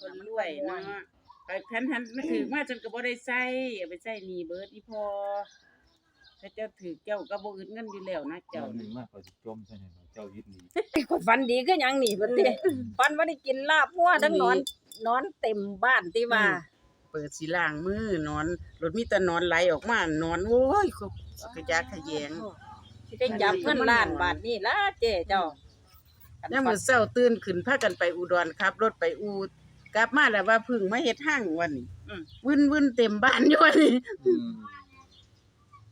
คนรวยเนาะไปคันทันมันถือมาจนก็บ่ได้ใช้เอาไปใช้หนี้เบิดอีพอถ้าเจ้าถือเจ้าก็บ่อึดเงินอยู่แล้วนะเจ้าเจ้าหนึ่นี่งมากกว่าสิจมใช่ไหมเจ้ายึดหนีคนฝันดีคือหยังนี่บัดนี้ฝันว่าได้กินลาบวัวทั้งนอนนอนเต็มบ้านที่ว่า เปิดสิล้างมือนอนรถมีแต่นอนไหลออกมานอนโอ้ยกระยากขะแยงสิได้จับเงินล้านบาทนี่ล่ะเจ้เจ้า ยามมื้อเช้าตื่นขึ้นพากันไปอุดรขับ รถไปอู กลับมาแล้วว่าเพึ่งมาเฮ็ดห้างวันนี้อืมวุ่นๆเต็มบ้านอยู่วันนี้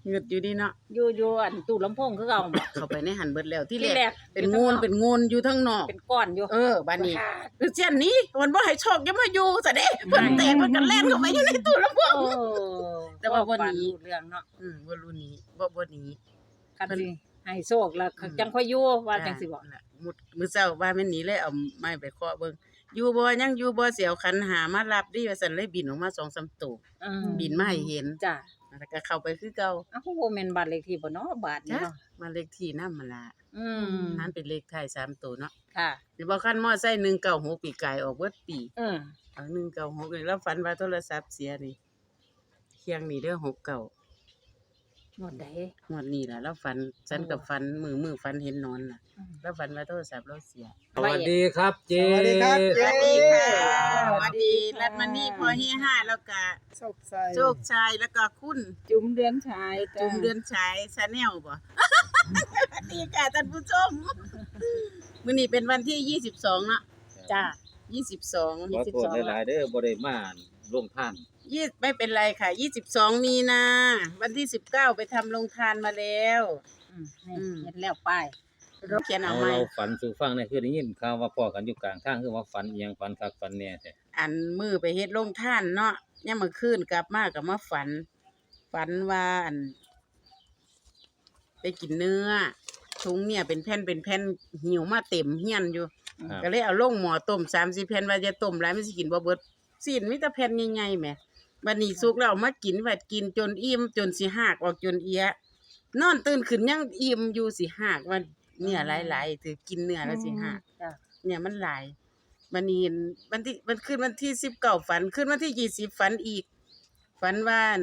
เงืดอยู่ดีเนาะอยู่อยู่อันตู้ลำโพงคือเก่าบ่เข้าไปในหันเบิดแล้วที่ที่แรแรกกเป็นงูนเป็นงูนอยู่ทั้งนอก เป็นก้อนอยู่เออบ้านนี้คือเช่นนี้มันบ่ให้โชคอย่ามาอยู่ซะเด้เพิ่นแตกมันก็แล่นเข้าไปอยู่ในตู้ลำโพง โอ้แต่ว่าวันนี้รู้เรื่องเนาะอืมบ่รู้หนี้บ่บ่หนี้ คันสิให้โชคแล้วจังค่อยอยู่ว่าจังสิบ่นั่นล่ะมุดมื้อเช้าว่าแม่นหนีเลยเอาไม้ไปเคาะเบิ่ง อยู่บ่ยังอยู่บ่เสียวคันหามารับดิว่าซั่นเลยบินออกมา2-3ตัวอืมบินมาให้เห็นจ้ะแล้วก็เข้าไปคือเก่าอ้าวบ่แม่นบ้านเลขที่บ่เนาะบาทนี่จ้ะเนาะมาเลขที่นำมาละอืมนั้นเป็นเลขท้ายสามตัวเนาะค่ะ สิบ่คันมอไซค์196ปีกายออกเบิดปีเออเอา196นี่แล้วฝันว่าโทรศัพท์เสียนี่เคียงนี่เด้อ69 หมดใดงวดนี้ล่ะแล้วฝันฉันกับฝันมือมือฝันเห็นนอนน่ะอืมแล้วฝันว่าโทรศัพท์เราเสีย สวัสดีครับเจสวัสดีครับสเจ๊วัสดีค่ะสวัสดีรัตมณีพอเฮห้าแล้วก็โชคชัยโชคชัยแล้วก็คุณจุ๋มเดือนชายจ้ะจุมเดือนชายชาแนลบ่ สวัสดีค่ะท่านผู้ชมมื้อนี้เป็นวันที่ 22เนาะจ้ะ22 ขอโทษหลายๆเด้อบ่ได้มาร่วมท่าน ยี่ไม่เป็นไรค่ะ22มีนาวันที่19ไปทำโรงทานมาแล้ว อืมนี่อืมเฮ็ดแล้วป้ายเราเขียนเอาเอาไหมเราฝันสู่ฟังเนี่ยคือได้ยินข่าวว่าพ่อกันอยู่กลางทางคือว่าฝันอีหยังฝันคักฝันแน่แต่อันมือไปเฮ็ดโรงทานเนาะย่ามมื้อคืนกลับมาก็มาฝัน ฝันว่าอัน ไปกินเนื้อถุงเนี่ยเป็นแผ่นเป็นแผ่นหิวมาเต็มเฮียนอยู่ ครับก็เลยเอาลงหม้อต้ม30แผ่นว่าจะต้มหลายมันสิกินบ่เบิดซีนมีแต่แผ่นใหญ่ๆแหม บัดนี้สุกแล้วเอามากินวัดกินจนอิ่มจนสิหากออกจนเอียนอนตื่นขึ้นยังอิ่มอยู่สิหากว่าเนี่ยหลายๆถือกินเนื้อแล้วสิหากจ้ะ เนี่ยมันหลายมันนี่วันที่มันขึ้นวันที่สิบเก้าฝันขึ้นวันที่ยี่สิบฝันอีก ฝันว่าอั่น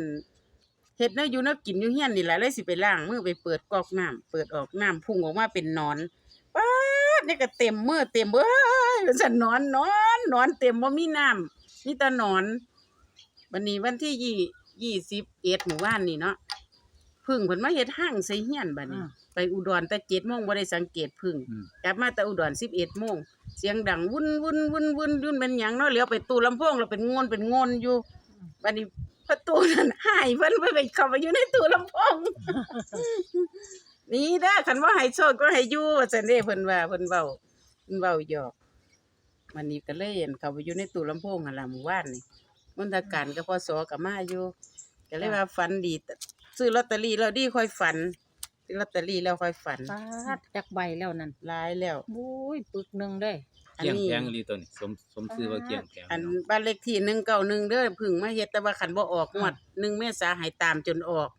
เฮ็ดแนวอยู่แนวกินอยู่เฮียนนี่แหละเลยสิไปล้างมือไปเปิดกอกน้ำเปิดออกน้ำพุ่งออกมาเป็นหนอนป๊าดนี่ก็เต็มมือเต็มเอ้ยสันนอนนอนนอนเต็มบ่มีน้ำมีแต่หนอน วันนี้วันที่ยี่ยี่สิบเอ็ดหมู่บ้านนี่เนาะพึ่งเพิ่นมาเฮ็ดห้างใส่เฮียนบัดนี้ ไปอุดรแต่เจ็ดโมงบ่ได้สังเกตพึ่งอืม กลับมาแต่อุดรสิบเอ็ดโมงเสียงดังวุ่นวุ่นวุ่นวุ่นยุ่นเป็นหยังเนาะเหลียวไปตู้ลำโพงแล้วเป็นงนเป็นงนอยู่บัดนี้ประตูนั้นหายเพิ่นไปไปเข้าไปอยู่ในตู้ลำโพง นี่เด้อคันว่าให้โชคก็ให้อยู่ว่าซั่นเด้เพิ่นว่าเพิ่นเว้าเพิ่นเว้าหยอกวันนี้ก็เลยเห็นเข้าไปอยู่ในตู้ลำโพงหั่นล่ะหมู่บ้านนี่ มนตการกับพศก็มาอยู่ก็เลยว่าฝันดี ซื้อลอตเตอรี่แล้วดีค่อยฝันซื้อลอตเตอรี่แล้วค่อยฝันปาดจักใบแล้วนั่นหลายแล้วบุ้ยปึกหนึงเด้ออันเกี่ยงนี้แพงอีหลีตัวนี้สมสมชื่อว่าเกี่ยงแพงอันเนาะบ้านเลขที่หนึ่งเก้าหนึ่งเด้อเพึ่งมาเฮ็ดแต่ว่าขันบ่ออกงวดหนึ่งเมษาใหายตามจนออก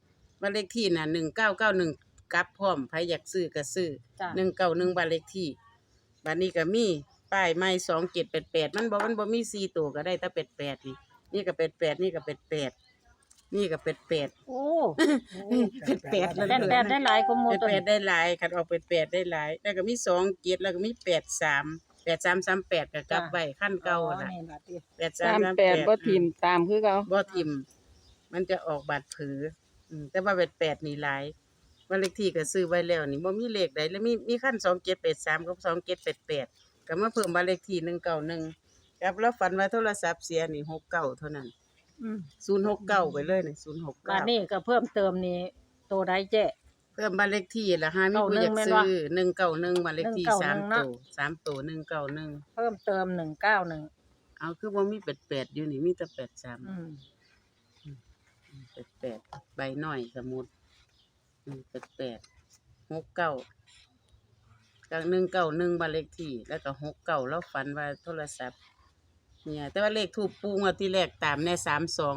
บ้านเลขที่น่ะหนึ่งเก้าเก้าหนึ่งกลับพร้อมไผอยากซื้อก็ซื้อจ้ะหนึ่งเก้าหนึ่งบ้านเลขที่บ้านนี้ก็มีป้ายไม้สองเจ็ดแปดแปดมันบ่มันบ่มีสี่ตัวก็ได้แต่แปดแปดนี่ นี่ก็แปดแปดนี่ก็แปดแปดนี่ก็แปดแปดโอ้แปดแปดแปดแปดได้หลายกว่าหมู่แปดตัวแปดนี้ได้หลายคันออกแปดแปดได้หลายแล้วก็มีสองเจ็ดแล้วก็มีแปดสามแปดสามสามแปดก็กลับไว้ขั้นเก่าอ๋อน่ะนี่ล่ะติแปดสามสามสามแปแปดดบ่ทิมตามคือเขาบ่ทิมมันจะออกบาดผืออืมแต่ว่าแปดแปดนี่หลายวันเลขที่ก็ซื้อไว้แล้วนี่บ่มีเลขใดแล้วมีมีขั้นสองเจ็ดแปดสามกับสองเจ็ดแปดแปดก็มาเพิ่มบ้านเลขที่หนึ่งเก้าหนึ่ง ครับแล้วฝันว่าโทรศัพท์เสียนี่หกเก้าเท่านั้นอืมศูนย์หกเก้าไปเลยนี่ศูนย์หกบาเก้าดนี้ก็เพิ่มเติมนี่โตได้เจ๊ เพิ่มบ้านเลขที่ละห้ามีผู้อยากเก้าหนึ่งแม่นซื้วะอหนึ่งเก้าหนึ่งบ้านเลขที่191สามเนาะตัวสามตัวหนึ่งเก้าหนึ่งเพิ่มเติม191เอาคือว่ามีแปดแปดอยู่นี่มีแต่แปดสามอืมแปดแปดใบหน่อยสมุดอืมแปดแปดหกเก้ากับหนึ่งเก้าหนึ่งบ้านเลขที่แล้วก็หกเก้าแล้วฝันว่าโทรศัพท์ เนี่ยแต่ว่าเลขทูปปูงวดที่แรกตามแน่สามสอง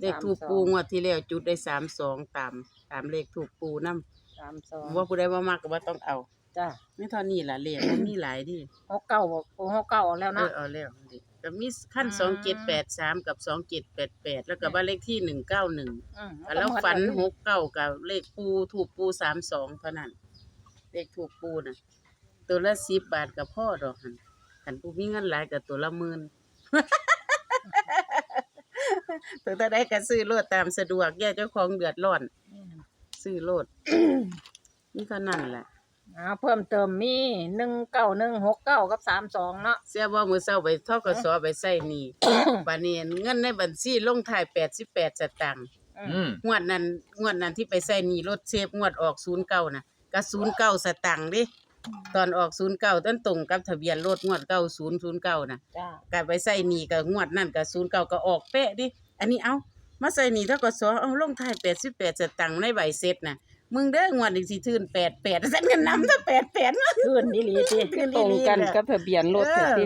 เลขทูปปูงวดที่แล้วจุดได้สามสองตามตามเลขทูปปูนำ32ว่าผู้ใดว่ามากก็ว่าต้องเอาจ้ะไม่เท่านี้ล่ะเลขมันมีหลายดิ69บ่69ออกแล้วเอเนาะอเอาแล้วดิก็มีขั้นสองเจ็ดแปดสามกับสองเจ็ดแปดแปดแล้วก็บ้านเลขที่หนึ่งเก้าหนึ่ง อืมแล้วฝันหกเก้ากับเลขปูถูกปูสามสองเท่านั้น เลขถูกปูน่ะ ตัวละสิบบาทกับพ่อดอกหันหันปูมีเงินหลายกับตัวละหมื่น ตัวถ้าได้ก็ซื้อโลดตามสะดวกแย่เจ้าของเดือดร้อน ซื้อโลด นี่เท่านั้นแหละอ่าเพิ่มเติมมีหนึ่งเก้าหนึ่งหกเก้ากับสามสองเนาะเสียบ่มื้อเช้าไปทกสไปใส่หนี้บัดนี้เงินในบัญชีลงท้าย88สตางค์อืมงวดนั้นงวดนั้นที่ไปใส่หนี้รถเชฟงวดออก09น่ะก็09สตางค์เดิ ตอนออก09ต้นตรงกับทะเบียนรถงวด9009น่ะจ้าก็ไปใส่หนี้ก็งวดนั้นก็09ก็ออกเป๊ะดิอันนี้เอ้ามาใส่หนี้ทกสเอาลงท้าย88สตางค์ในใบเสร็จน่ะมึงเด้องวดนี้สิทื่น88ฉันก็นำถ้า88ขึ้นดีหลีติขึ้นตรงกันอีหลีแหละกับทะเบียนรถเออเถิดติ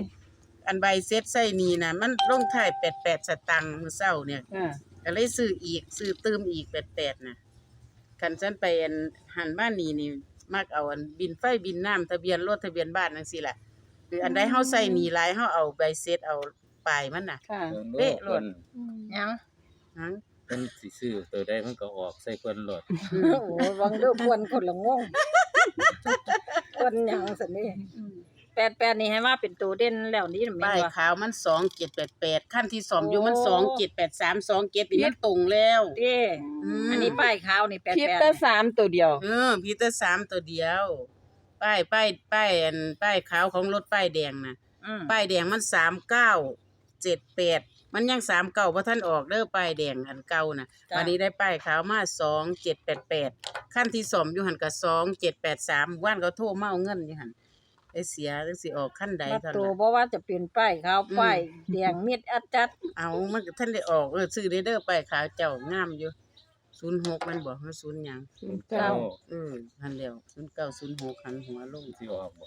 อันใบเซ็ตใส่นี่นะมันลงท้าย88สตังค์มื้อเช้าเนี่ย อ่าก็เลยซื้ออีกซื้อเติมอีก88น่ะคันฉันไปอันหันบ้านนี่นี่ มักเอาอันบินไฟบินน้ำทะเบียนรถทะเบียนบ้านจังซี่ล่ะคืออันใดเฮาใส่หนี่หลายเฮาเอาใบเซ็ตเอาปลายมันน่ะ ค่ะเบิ่งโลเอ๊ะดโลเพิ่ดนยังหังเพิ่นสิซื้อตัวใดเพิ่นก็ออกใส่เพิ่นโลดอืมโอ้โหวังเด้อพวนคนละงงพวนหยังสันนี่ แปดแปดนี่ให้มาเป็นตัวเด่นแล้วนี่แม่นป้ายบ่ขาวมัน2788ขั้นที่สองอยู่มันโอ้2783 27นี่มันตรงแล้วเด้มอันนี้ป้ายขาวนี่แปดพิษแปดแต่สามตัวเดียว เออพีเตอร์สามตัวเดียว ป้ายป้ายป้ายอันป้ายขาวของรถป้ายแดงนะอืมป้ายแดงมันสามเก้าเจ็ดแปดมันยังสามเก้าเพราะท่านออกเด้อป้ายแดงอันเก่านะวันนี้ได้ป้ายขาวมาสองเจ็ดแปดแปดขั้นที่สองอยู่หันกับสองเจ็ดแปดสามว่านเขาโทรมาเอาเงินอยู่หัน ไอเสียจังสิออกขั้นใดมาเท่าตัวนั้นบ่ว่าจะเป็นป้ายขาวอืม ป้ายแดงมิดอัดจัดเอามันก็ท่านได้ออกเออซื้อได้เด้อป้ายขาวเจ้างามอยู่ศูนย์หกมันบอกว่าศูนย์หยังเก้าเออหันเดียวศูนย์เก้าศูนย์หกหันหัวลงสิออกบ่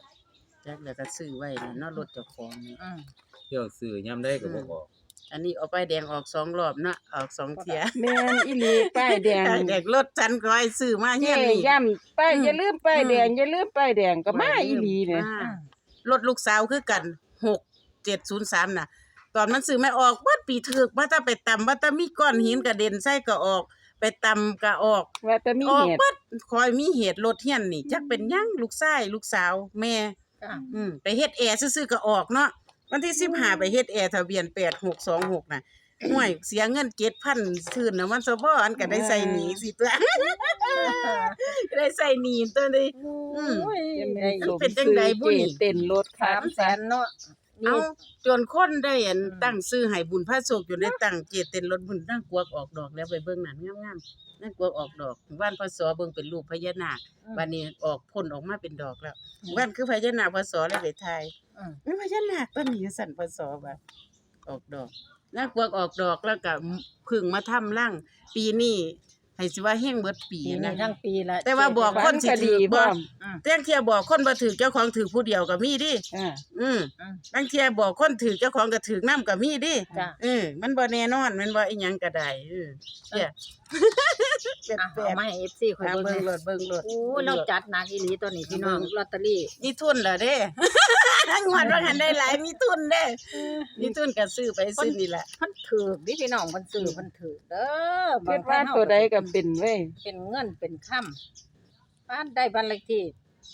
จักแล้วก็ซื้อไว้น่ะเนอรถเจ้าของนี่ อืมเที่ยวซื้อยามใดก็บ่ออก อันนี้เอาป้ายแดงออกสองรอบเนาะออกสองเทียแม่นอีหลีป้ายแดงป้ายแดงรถฉันก็ให้ซื้อมาเฮีเจ๊ยนนี่ย่ำป้ายอืมอย่าลืมป้ายแดงอืมอย่าลืมป้ายแดงก็มาอีหลีเนี่ยมารถลูกสาวคือกันหกเจ็ดศูนย์สามน่ะ ตอนมันซื้อไม่ออกเบิดปีถึกว่าถ้าไปตำว่าถ้ามีก้อนหินกระเด็นใส่ก็ออกไปตำก็ออกว่าแต่มีออกเหตุเบิดคอยมีเหตุรถเฮียนนี่จักเป็นหยังลูกชายลูกสาวแม่จ้ะอืมไปเฮ็ดแอร์ซื่อๆก็ออกเนาะ วันที่สิบห้าไปเฮ็ดแอร์ทะเบียนแปดหกสองหกน่ะห่วยเสียเงินเจ็ดพันทืนนะมันซะบ่อันก็ได้ใส่หนีสิตัวได้ใส่หนีตัวนี้อืมโอ้ยจะได้แม่นสมเป็นจังซื้อใดบุเจนี่เต้นรถสามแสนเนาะเอาจนคนได้อันอืมตั้งซื้อให้บุญพระโศกจนได้ตั้งเจตเต้นรถบุญนั่งกวกออกดอกแล้วไปเบิ่งนั่นงามๆนั่งกวกออกดอกบ้านพศเบิ่งเป็นรูปพญานาควันนี้ออกพ่นออกมาเป็นดอกแล้วบ้านคือพญานาคพศเลยไปทาย อืมไม่พญานาคต้นนี้สั่นพศว่ะออกดอกนั่งกวกออกดอกแล้วก็พึ่งมาทำร่างปีนี้ ให้สิว่าแห้งเบิดปีปีนี้นะ ทั้งปีละแต่ว่าบอกคนสิก็ถืดีอพบ่ร้อมเตี้ยงเทียบอกคนบ่ถือเจ้าของถือผู้เดียวก็มีดิ อ่า อืมอืม บางเทียบอกคนถือเจ้าของก็ถือน้ำก็มีดิจ้ะ เออมันบ่แน่นอนมันบ่อีหยังก็ได้เออเตี้ยเป็ดอะแปเอาดมาให้ FC คอยหาเบิ่งเบิ่งแหน่รถเบิ่งรถ โอ้เราจัดหนักอีหลีตัวนี้พี่น้องลอตเตอรี่ มีทุนเหรอเด้งวดว่าหันได้หลายมีทุนเด้ มีทุนก็ซื้อไปซื้อนี่แหละเพิ่นถือกดิพี่น้องเพิ่นซื้อเพิ่นถือกเด้อคิดว่าตัวใดก็เป็นเว้ยเป็นเงินเป็นค่ำบ้านได้บ้านเลขที่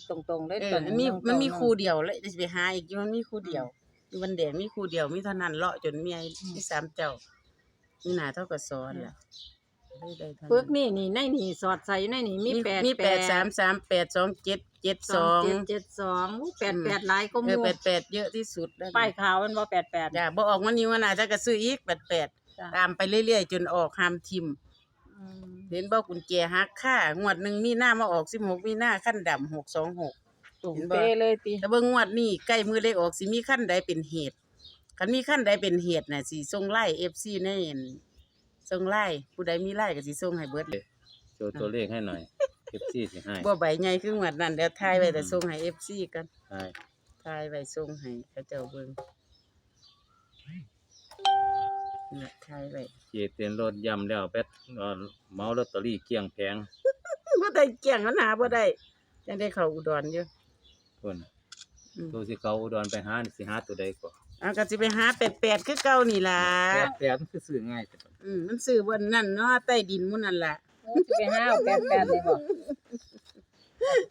ตรงๆเลยเอตัอวมันมีมันมีคู่เดียวเลยจะไปหาอีกอยู่มันมีคู่เดียวอยู่วันแดงมีคู่เดียวมีเท่านั้นเลาะจนมีไอ้มีสามเจ้ามีหน้าเท่ากับซ้อนล่ะได้ได้เท่านั้น ปึกนี่นี่ในนี่สอดใส่อยู่ในนี่มีแปดมีแปดสามสามแปดสองเจ็ดเจ็ดสสอองงเจ็ดเจ็ดสองอู้แปดแปดหลายก็เอมูอแปดแปดเยอะที่สุดแล้วป้ายขาวมันว่าแปดแปดอย่าบ่ออกวันนี้วันหน้าจะก็ซื้ออีกแปดแปดจ้ะ ตามไปเรื่อยๆ จนออกหามทิมอืม เห็นบ่กุญแจหักค่างวดหนึ่งมีหน้ามาออกสิบหกมีหน้าขั้นดำหกสองหกตุ่มเห็นบ่เปเลยติแต่เบิ่งงวดนี้ใกล้มือเลขออกสิมีขั้นใดเป็นเหตุคันมีขั้นใดเป็นเหตุน่ะสิส่งไล่ FC ในอั่นส่งไล่ผู้ใดมีไล่ก็สิส่งให้เบิดเลยโชว์ตัวเลขให้หน่อย FC สิให้บ่ใบใหญ่คืองวดนั้นเดี๋ยวถ่ายไว้แต่ส่งให้ FC กันใช่ถ่ายไว้ส่งให้เขาเจ้าเบิ่ง นี่ถ่ายไว้เจเต้นรถย่ำแล้วแป๊ดเอ่อเมาลอตเตอรี่เกลี้ยงแผงบ่ได้เกี่ยงมันหาบ่ได้จังได้เข้าอุดรอยู่พุ่นอืมตัวสิเขาอุดรไปหานี่สิหาตัวใดก่อนเอาก็สิไปหา88คือเก่านี่ล่ะแปดแปดมันคือซื้อง่ายแต่ว่าอืมมันซื้อบนนั่นเนาะใต้ดินหมู่นั่นล่ะโอ้สิไปห้าวแปดแปดเลยบ่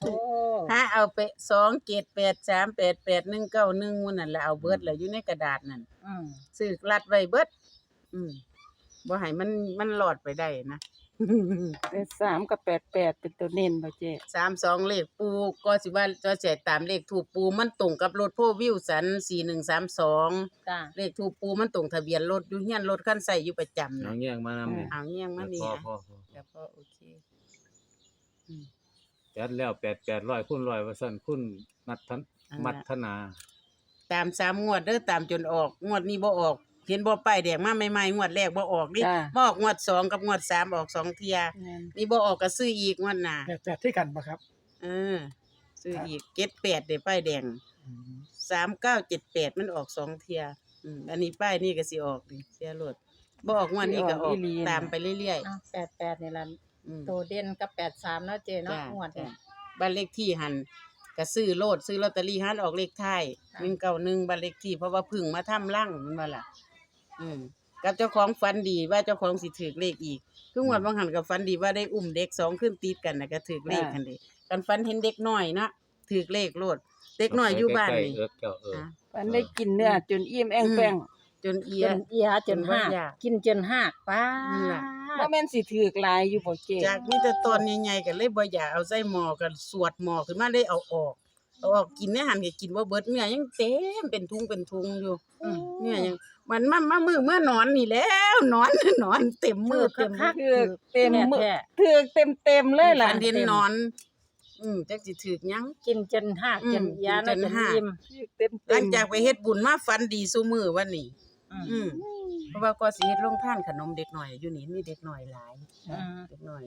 โอ้ถ้าเอาไป2 7 8 3 8 8 1 9 1หมู่นั่นล่ะเอาเบิดแล้วอยู่ในกระดาษนั่น อืมซื้อรัดไว้เบิด อืมบ่ให้มันมันหลอดไปได้นะ แต่สามกับแปดแปดเป็นตัวเน้นบ่เจ๊สามสองเลขปูก็สิว่าจะเสียตามเลขถูกปูมันตรงกับรถโพวิวสันสี่หนึ่งสามสองจ้าเลขถูกปูมันตรงทะเบียนรถอยู่เฮียนรถคันใส่อยู่ประจำน้อนะงแยงมานำเนี่ยเอาเงี้ยงมานี่พอนะพอพอแล้วก็โอเคอืมจัดแล้วแปดแปดร้อยคูณร้อยว่าซั่นคุณนัดทันอันนั้นมัทนา ตามสามงวดเด้อตามจนออก งวดนี้บ่ออก เห็นบ่ป้ายแดงมาใหม่ๆงวดแรกบ่ออกนี่จ้าบ่ออกงวดสองกับงวดสามออกสองเทียแม่นนี่บ่ออกก็ซื้ออีกงวดหน้าแปดแปดที่กันปะครับเออ ซื้ออีกเก็ดแปดเด้ป้ายแดงสามเก้าเจ็ดแปดมันออกสองเทียอืมอันนี้ป้ายนี่ก็สิออกดิเสียรถบ่ออกงวันนี้ก็ออกตามไปเรื่อยเอาแปดแปดนี่ล่ะๆอืม โตเด่นกับแปดสามเนาะเจเนาะจ้ะงวดเนี่ย จ้ะบ้านเลขที่หันก็ซื้อโลดซื้อลอตเตอรี่หันออกเลขท้ายค่ะหนึ่งเก้าหนึ่งบ้านเลขที่เพราะว่าเพึ่งมาทำร่างมันว่าล่ะ อืมกับเจ้าของฟันดีว่าเจ้าของสิถือเลขอีกคืองวดบางหันกับฟันดีว่าได้อุ้มเด็กสองขึ้นติดกันนะก็ถือเลขกันเด้กันฟันเห็นเด็กน้อยนะถือเลขโลดเด็กน้อยอยู่บ้านใกล้นี่ๆเอิกเจ้าเอิก อะมันได้กินเนื้อจนอิ่มแองแป้งจนเอีจย นเอียจนจนว่าหักอยากกินจนหักป้านี่ล่ะบ่แม่นสิถือกหลายอยู่บ่เจ๊จากมีแต่ตอนใหญ่ๆกันเลยบ่อยากเอาใส่หม้อกันสวดหม้อขึ้นมาเลยเอาออก เอาออกกินในหันก็กินบ่เบิดเนื้อยังเต็มเป็นทุงเป็นทุงอยู่อืมเนื้อยังมันมามามือเมื่อนอนนี่แล้วนอนนอนเต็มมือเต็มคักถือกเต็มมือแท้ถือกเต็มๆเลยล่ะฟันเห็นนอน อืมจักสิถึกหยัง ๆกินจนหักอืมจนเอียกิเนาะนจจนนหัก อิ่มถือกเต็มหลังจากไปเฮ็ดบุญมาฟันดีซุมือวันนี้อืมอืมเพราะว่าก็สิเฮ็ดโรงทานขนมเด็กน้อยอยู่นี่มีเด็กน้อยหลาย อืม เด็กน้อย